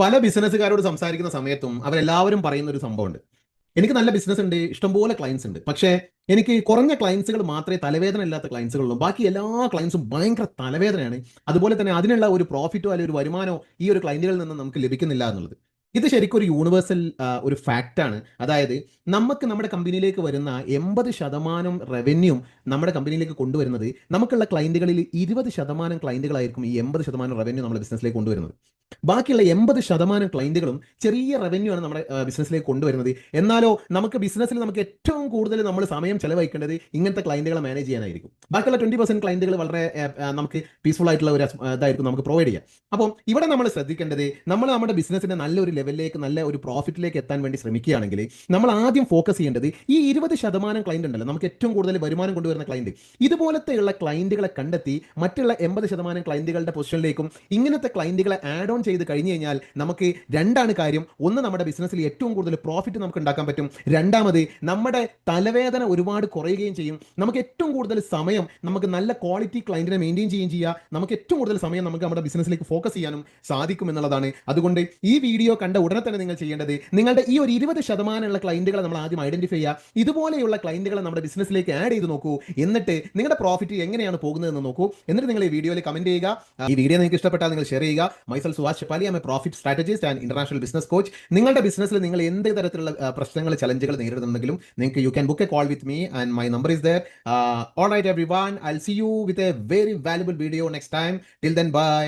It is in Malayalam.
പല ബിസിനസ്സുകാരോട് സംസാരിക്കുന്ന സമയത്തും അവരെല്ലാവരും പറയുന്ന ഒരു സംഭവമുണ്ട്. എനിക്ക് നല്ല ബിസിനസ് ഉണ്ട് ഇഷ്ടംപോലെ ക്ലയൻസ് ഉണ്ട്. പക്ഷേ എനിക്ക് കുറഞ്ഞ ക്ലയൻസുകൾ മാത്രമേ തലവേദന ഇല്ലാത്ത ക്ലയൻസുകളുള്ളൂ ബാക്കി എല്ലാ ക്ലയൻസും ഭയങ്കര തലവേദനയാണ്. അതുപോലെ തന്നെ അതിനുള്ള ഒരു പ്രോഫിറ്റോ അല്ലെങ്കിൽ ഒരു വരുമാനോ ഈ ഒരു ക്ലയന്റുകളിൽ നിന്ന് നമുക്ക് ലഭിക്കുന്നില്ല എന്നുള്ളത്. ഇത് ശരിക്കും ഒരു യൂണിവേഴ്സൽ ഒരു ഫാക്റ്റാണ് അതായത് നമുക്ക് നമ്മുടെ കമ്പനിയിലേക്ക് വരുന്ന എൺപത് ശതമാനം റവന്യൂ നമ്മുടെ കമ്പനിയിലേക്ക് കൊണ്ടുവരുന്നത് നമുക്കുള്ള ക്ലയന്റുകളിൽ ഇരുപത് ശതമാനം ക്ലയന്റുകളായിരിക്കും ഈ എൺപത് ശതമാനം റവന്യൂ നമ്മുടെ ബിസിനസ്സിലേക്ക് കൊണ്ടുവരുന്നത്. ബാക്കിയുള്ള എൺപത് ശതമാനം ക്ലയന്റുകളും ചെറിയ റവന്യൂ ആണ് നമ്മുടെ ബിസിനസ്സിലേക്ക് കൊണ്ടുവരുന്നത്. എന്നാലോ നമുക്ക് ബിസിനസ്സിൽ നമുക്ക് ഏറ്റവും കൂടുതൽ നമ്മൾ സമയം ചെലവഴിക്കേണ്ടത് ഇങ്ങനത്തെ ക്ലയന്റുകളെ മാനേജ് ചെയ്യാനായിരിക്കും. ബാക്കിയുള്ള ട്വന്റി പെർസെന്റ് ക്ലയന്റുകൾ വളരെ നമുക്ക് പീസ്ഫുൾ ആയിട്ടുള്ള ഒരു ഇതായിരിക്കും നമുക്ക് പ്രൊവൈഡ് ചെയ്യാം. അപ്പം ഇവിടെ നമ്മൾ ശ്രദ്ധിക്കേണ്ടത് നമ്മൾ നമ്മുടെ ബിസിനസ്സിന്റെ നല്ലൊരു ലെവലിലേക്ക് നല്ല ഒരു പ്രോഫിറ്റിലേക്ക് എത്താൻ വേണ്ടി ശ്രമിക്കുകയാണെങ്കിൽ നമ്മൾ ആദ്യം ഫോക്കസ് ചെയ്യേണ്ടത് ഈ ഇരുപത് ശതമാനം ക്ലയന്റ് ഉണ്ടല്ലോ നമുക്ക് ഏറ്റവും കൂടുതൽ വരുമാനം കൊണ്ടുവരുന്ന ക്ലയന്റ് ഇതുപോലത്തെയുള്ള ക്ലയന്റുകളെ കണ്ടെത്തി മറ്റുള്ള എൺപത് ശതമാനം ക്ലയന്റുകളുടെ പൊസിഷനിലേക്കും ഇങ്ങനത്തെ ക്ലയന്റുകളെ ആഡ് ഓൺ ചെയ്ത് കഴിഞ്ഞു കഴിഞ്ഞാൽ നമുക്ക് രണ്ടാണ് കാര്യം. ഒന്ന് നമ്മുടെ ബിസിനസ്സിൽ ഏറ്റവും കൂടുതൽ പ്രോഫിറ്റ് നമുക്ക് ഉണ്ടാക്കാൻ പറ്റും. രണ്ടാമത് നമ്മുടെ തലവേദന ഒരുപാട് കുറയുകയും ചെയ്യും. നമുക്ക് ഏറ്റവും കൂടുതൽ സമയം നമുക്ക് നല്ല ക്വാളിറ്റി ക്ലയന്റിനെ മെയിന്റെയിൻ ചെയ്യുകയും ചെയ്യുക നമുക്ക് ഏറ്റവും കൂടുതൽ സമയം നമുക്ക് നമ്മുടെ ബിസിനസ്സിലേക്ക് ഫോക്കസ് ചെയ്യാനും സാധിക്കും എന്നുള്ളതാണ്. അതുകൊണ്ട് ഈ വീഡിയോ കണ്ട ഉടനെ തന്നെ നിങ്ങൾ ചെയ്യേണ്ടത് നിങ്ങളുടെ ഈ ഒരു ഇരുപത് ശതമാനമുള്ള ക്ലയന്റുകളെ നമ്മൾ ആദ്യം ഐഡന്റിഫൈ ചെയ്യുക. ഇതുപോലെയുള്ള ക്ലയന്റുകളെ നമ്മുടെ ബിസിനസ്സിലേക്ക് ആഡ് ചെയ്ത് നോക്കൂ. എന്നിട്ട് നിങ്ങളുടെ പ്രോഫിറ്റ് എങ്ങനെയാണ് പോകുന്നതെന്ന് നോക്കൂ. എന്നിട്ട് നിങ്ങൾ ഈ വീഡിയോയിൽ കമന്റ് ചെയ്യുക. ഈ വീഡിയോ നിങ്ങൾക്ക് ഇഷ്ടപ്പെട്ടാൽ നിങ്ങൾ ഷെയർ ചെയ്യുക. Myself Suhash Cheppali am a profit strategist and international business coach നിങ്ങളുടെ ബിസിനസ്സിൽ നിങ്ങൾ എന്ത് തരത്തിലുള്ള പ്രശ്നങ്ങൾ ചലഞ്ചുകൾ നേരിടുന്നുണ്ടെങ്കിലും നിങ്ങൾക്ക് you can book a call with me and my number is there all right everyone I see you with a very valuable video next time till then bye